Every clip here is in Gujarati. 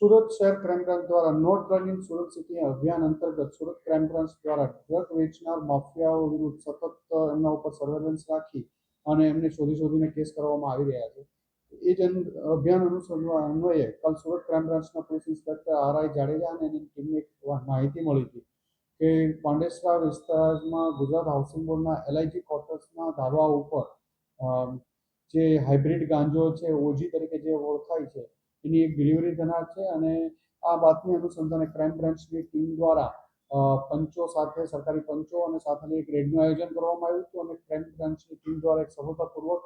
સુરત શહેર ક્રાઇમ બ્રાન્ચ દ્વારા no drug in Surat city અભિયાન અંતર્ગત સુરત ક્રાઇમ બ્રાન્ચ દ્વારા ડ્રગ વેચનાર માફિયાઓ વિરુદ્ધ સતત એમના ઉપર સર્વેલન્સ રાખી અને એમને શોધી શોધીને કેસ કરવામાં આવી રહ્યા છે. એ જ અભિયાન અનુસરવા અન્વયે કાલ સુરત ક્રાઇમ બ્રાન્ચના police inspector R I Jadeja અને એની ટીમને માહિતી મળી હતી કે પાંડેસરા વિસ્તારમાં ગુજરાત હાઉસિંગ બોર્ડના એલઆઈજી ક્વાર્ટર્સના ધાબા ઉપર જે હાઇબ્રિડ ગાંજો છે, ઓજી તરીકે જે ઓળખાય છે એની એક ડિલિવરી થનાર છે અને આ બાતમી અનુસંધાને ક્રાઇમ બ્રાન્ચની ટીમ દ્વારા પંચો સાથે, સરકારી પંચો અને સાથે એક રેડનું આયોજન કરવામાં આવ્યું હતું અને ક્રાઇમ બ્રાન્ચની ટીમ દ્વારા એક સફળતાપૂર્વક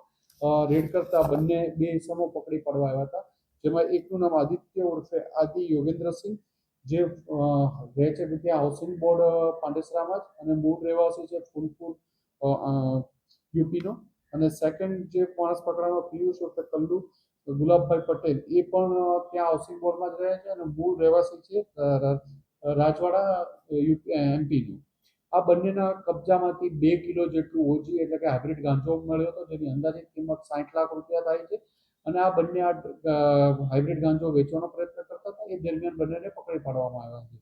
રેડ કરતા બંને, બે ઇસમો પકડી પાડવા આવ્યા હતા. જેમાં એકનું નામ આદિત્ય ઉર્ફે આદિ યોગેન્દ્રસિંહ, જે રહે છે ત્યાં હાઉસિંગ બોર્ડ પાંડેસરામાં જ અને મૂળ રહેવાસી છે ફૂલપુર યુપીનો. અને સેકન્ડ જે માણસ પકડાનો પિયુષ ઉર્ફે કલ્લુ, ગુલાબભાઈ પટેલ, એ પણ ત્યાં હાઉસિંગ બોર્ડમાં જ રહે છે અને મૂળ રહેવાસી છે રાજવાડા એમપીનું આ બંનેના કબજામાંથી બે કિલો જેટલું ઓજી એટલે કે હાઇબ્રિડ ગાંજો મળ્યો હતો, જેની અંદાજિત કિંમત સાઠ લાખ રૂપિયા થાય છે. અને આ બંને આ હાઇબ્રિડ ગાંજો વેચવાનો પ્રયત્ન કરતા હતા, એ દરમિયાન બંનેને પકડી પાડવામાં આવ્યા છે.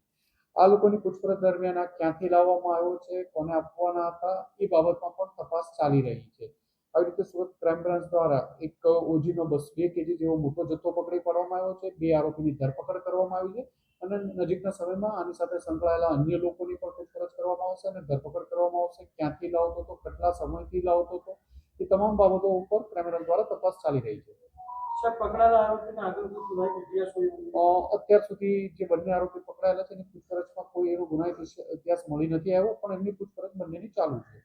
આ લોકોની પૂછપરછ દરમિયાન આ ક્યાંથી લાવવામાં આવ્યો છે, કોને આપવાના હતા, એ બાબતમાં પણ તપાસ ચાલી રહી છે. આવી રીતે સુરત ક્રાઇમ બ્રાન્ચ દ્વારા એક ઓજીનો બસ બે કેજી જેવો મોટો જથ્થો પકડી પાડવામાં આવ્યો છે. બે આરોપીની ધરપકડ કરવામાં આવી છે અને નજીકના સમયમાં આની સાથે સંકળાયેલા અન્ય લોકોની પણ પૂછપરછ કરવામાં આવશે અને ધરપકડ કરવામાં આવશે. ક્યાંથી લાવતો હતો કેટલા સમયથી લાવતો હતો એ તમામ બાબતો ઉપર ક્રાઇમ બ્રાન્ચ દ્વારા તપાસ ચાલી રહી છે. અત્યાર સુધી જે બંને આરોપી પકડાયેલા છે એની પૂછપરછમાં કોઈ એવો ગુનાહિત ઇતિહાસ મળી નથી આવ્યો પણ એમની પૂછપરછ બંનેની ચાલુ છે.